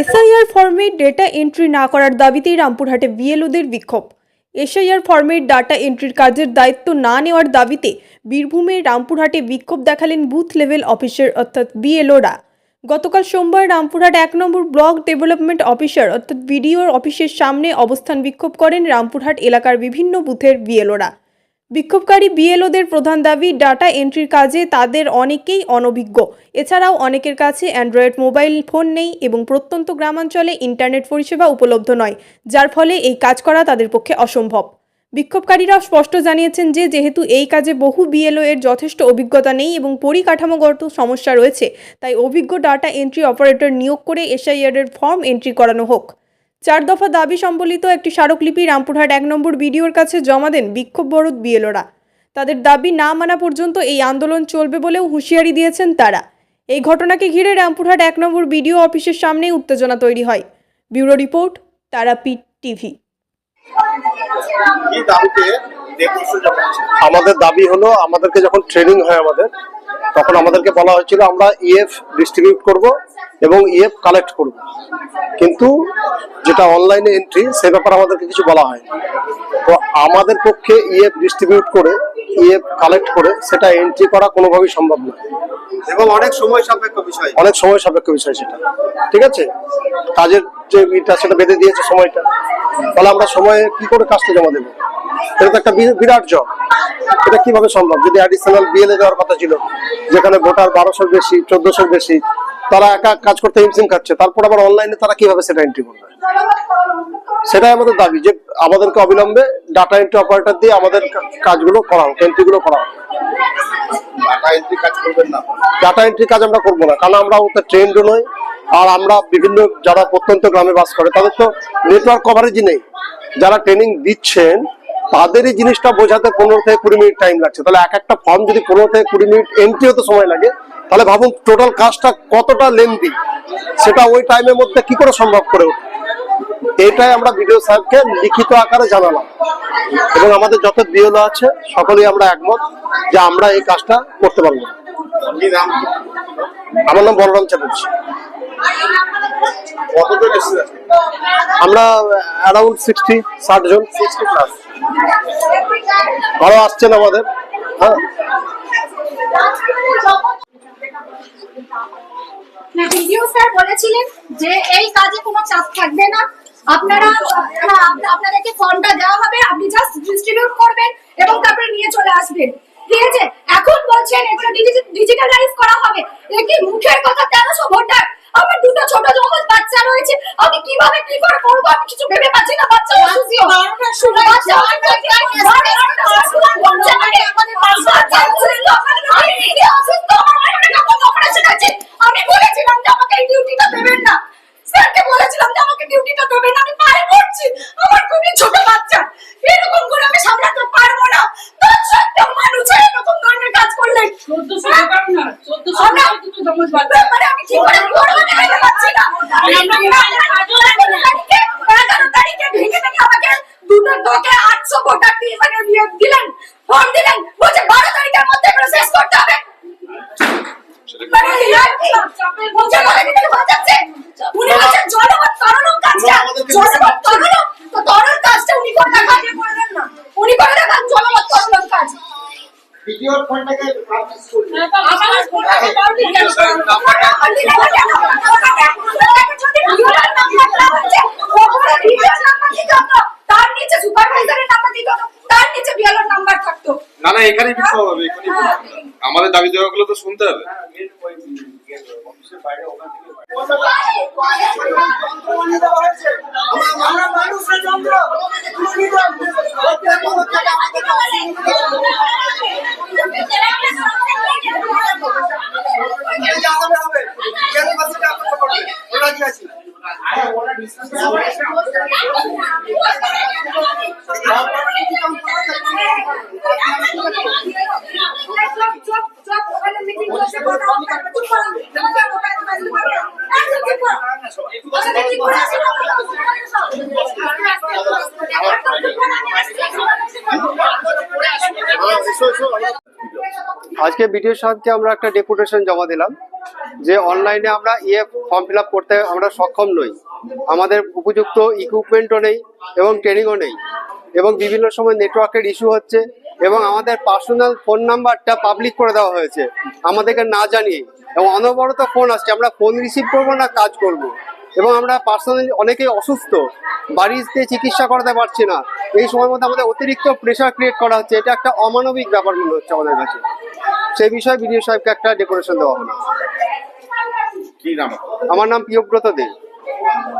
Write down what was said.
SIR ফর্মে data entry না করার দাবিতেই রামপুরহাটে বিএলওদের বিক্ষোভ। এসআইআর ফর্মের ডাটা এন্ট্রির কাজের দায়িত্ব না নেওয়ার দাবিতে বীরভূমে রামপুরহাটে বিক্ষোভ দেখালেন বুথ লেভেল অফিসার অর্থাৎ বিএলওরা। গতকাল সোমবার রামপুরহাট এক নম্বর ব্লক ডেভেলপমেন্ট অফিসার, অর্থাৎ বিডিওর অফিসের সামনে অবস্থান বিক্ষোভ করেন রামপুরহাট এলাকার বিভিন্ন বুথের বিএলওরা। বিক্ষোভকারী বিএলওদের প্রধান দাবি, ডাটা এন্ট্রির কাজে তাদের অনেকেই অনভিজ্ঞ। এছাড়াও অনেকের কাছে অ্যান্ড্রয়েড মোবাইল ফোন নেই এবং প্রত্যন্ত গ্রামাঞ্চলে ইন্টারনেট পরিষেবা উপলব্ধ নয়, যার ফলে এই কাজ করা তাদের পক্ষে অসম্ভব। বিক্ষোভকারীরা স্পষ্ট জানিয়েছেন যে, যেহেতু এই কাজে বহু বিএলও এর যথেষ্ট অভিজ্ঞতা নেই এবং পরিকাঠামোগত সমস্যা রয়েছে, তাই অভিজ্ঞ ডাটা এন্ট্রি অপারেটর নিয়োগ করে এসআইআর এর ফর্ম এন্ট্রি করানো হোক। চার দফা দাবি সম্বলিত একটি স্মারকলিপি রামপুরহাট এক নম্বর বিডিওর কাছে জমা দেন বিক্ষোভ বরদ বিএলওরা। তাদের দাবি না মানা পর্যন্ত এই আন্দোলন চলবে বলেও হুঁশিয়ারি দিয়েছেন তারা। এই ঘটনাকে ঘিরে রামপুরহাট এক নম্বর বিডিও অফিসের সামনে উত্তেজনা তৈরি হয়। Bureau report, Tarapith TV? আমাদের দাবি হলো, আমাদেরকে যখন ট্রেনিং হয় আমাদের, তখন আমাদেরকে বলা হয়েছিল, আমরা ইএফ ডিস্ট্রিবিউট করব এবং ইএফ কালেক্ট করব। কিন্তু যেটা অনলাইনে এন্ট্রি সে ব্যাপারে আমাদেরকে কিছু বলা হয় তো আমাদের পক্ষে ইএফ ডিস্ট্রিবিউট করে ইএফ কালেক্ট করে সেটা এন্ট্রি করা কোনোভাবেই সম্ভব নয়। এবং অনেক সময় সাপেক্ষ বিষয়। অনেক সময় সাপেক্ষ বিষয় সেটা। ঠিক আছে? কাজের যে এটা সেটা বেঁধে দিয়েছে সময়টা। তাহলে আমরা সময়ে কি করে কাজটা জমা দেবো? এটা তো একটা বিরাট জব এটা কীভাবে সম্ভব? যদি অ্যাডিশনাল বিএলএ দেওয়ার কথা ছিল যেখানে ভোটার বারোশোর বেশি চোদ্দশোর বেশি তারা একা কাজ করতে হিমশিম খাচ্ছে তারপর আবার অনলাইনে তারা কীভাবে সেটা এন্ট্রি করবে? সেটাই আমাদের দাবি যে আমাদেরকে অবিলম্বে ডাটা এন্ট্রি অপারেটর দিয়ে আমাদের কাজগুলো করা হোক এন্ট্রিগুলো করা হোক। ডাটা এন্ট্রি কাজ ডাটা এন্ট্রি কাজ আমরা করব না কারণ আমরা ওতে ট্রেন্ডও নই আর আমরা বিভিন্ন যারা প্রত্যন্ত গ্রামে বাস করে তাদের তো নেটওয়ার্ক কভারেজই নেই। যারা ট্রেনিং দিচ্ছেন তাদেরই জিনিসটা বোঝাতে পনেরো থেকে কুড়ি মিনিট টাইম লাগছে। তাহলে এক একটা ফর্ম যদি পনেরো থেকে কুড়ি মিনিট এন্ট্রি হতে সময় লাগে তাহলে ভাবুন টোটাল কাজটা কতটা লেন্দি সেটা ওই টাইমের মধ্যে কি করে সম্ভব করে ওঠে? এইটাই আমরা ভিডিও সাহেবকে লিখিত আকারে জানালাম। এবং আমাদের যত বিএলও আছে সকলেই আমরা একমত যে আমরা এই কাজটা করতে পারব। আমার নাম বলরাম চ্যাটার্জি? আমরা অ্যারাউন্ড সিক্সটি ষাট জন। সিক্সটি প্লাস আরও আসছেন আমাদের হ্যাঁ। ভিডিও স্যার বলেছিলেন যে এই কাজে কোনো চাপ থাকবে না। আপনারা হ্যাঁ, আপনাদেরকে ফর্মটা দেওয়া হবে আপনি জাস্ট ডিস্ট্রিবিউট করবেন এবং তারপরে নিয়ে চলে আসবেন। ঠিক আছে? এখন বলছেন এগুলো ডিজিটালাইজ করা হবে। কি মুখের কথা? তেরোশো ভোটার। আমার দুটো ছোট জমজ বাচ্চা রয়েছে। আমি কীভাবে কি করে করব? আমি কিছু ভেবে পাচ্ছি না বাচ্চা অসুস্থ। বাচ্চা অসুস্থ। দেবেন না। স্যারকে বলেছিলাম যে আমাকে ডিউটিটা দেবেন আমি পায়ে পড়ছি। আমার খুবই ছোট বাচ্চা। এরকম করে আমি সামলাতে পারব না। সত্ত্বেও মানুষ এরকম ধরনের কাজ করলেন চোদ্দশো? টাকার না চোদ্দশো আমরা- টাকার দুটো জমজ বাচ্চা। ব্যাপারে আমি কি করে করব ভেবে পাচ্ছি না। এগারো তারিখে ভেঙে ভেঙে আমাকে দুটো তোকে আটশো ভোটার মানে দিয়ে দিলেন ফর্ম দিলেন বলছে বারো তারিখের মধ্যে এগুলো শেষ করতে হবে মানে ইয়ার কি? বলছে বলে দিতে বোঝাচ্ছে। উনি বলছেন জনমত তরলম কাজটা জনমত তরলম তো তরল কাজটা উনি করে দেখান উনি করে দেখান জনমত তরলম কাজ পাবলিশ করুন আমার ভিডিও স্যারের নাম্বারটা তার নিচে সুপারভাইজারের নাম্বার দিত তার নিচে বিয়ালোর নাম্বার থাকতো না না এখানেই বিক্ষোভ হবে এখানেই বিক্ষোভ হবে। আমাদের দাবি দেওয়াগুলো তো শুনতে হবে আমরা মানুষের যন্ত্র হবে হবে কেন বাসটা আপনারা করবেন ওরা কি আছে আজকে বিডিও সাহেবকে আমরা একটা ডেপুটেশন জমা দিলাম। যে অনলাইনে আমরা ইয়ে ফর্ম ফিল করতে আমরা সক্ষম নই। আমাদের উপযুক্ত ইকুইপমেন্টও নেই এবং ট্রেনিংও নেই। এবং বিভিন্ন সময় নেটওয়ার্কের ইস্যু হচ্ছে এবং আমাদের পার্সোনাল ফোন নাম্বারটা পাবলিক করে দেওয়া হয়েছে। আমাদেরকে না জানিয়ে। এবং অনবরত ফোন আসছে। আমরা ফোন রিসিভ করব না, কাজ করব। এবং আমরা পার্সোনালি অনেকেই অসুস্থ। বাড়িতে চিকিৎসা করাতে পারছি না। এই সময়ের মধ্যে আমাদের অতিরিক্ত প্রেশার ক্রিয়েট করা হচ্ছে। এটা একটা অমানবিক ব্যাপার মনে হচ্ছে আমাদের কাছে। সেই বিষয়ে বিডিও সাহেবকে একটা ডেকোরেশন দেওয়া হলো। কি নাম? আমার নাম প্রিয়ব্রতা দে।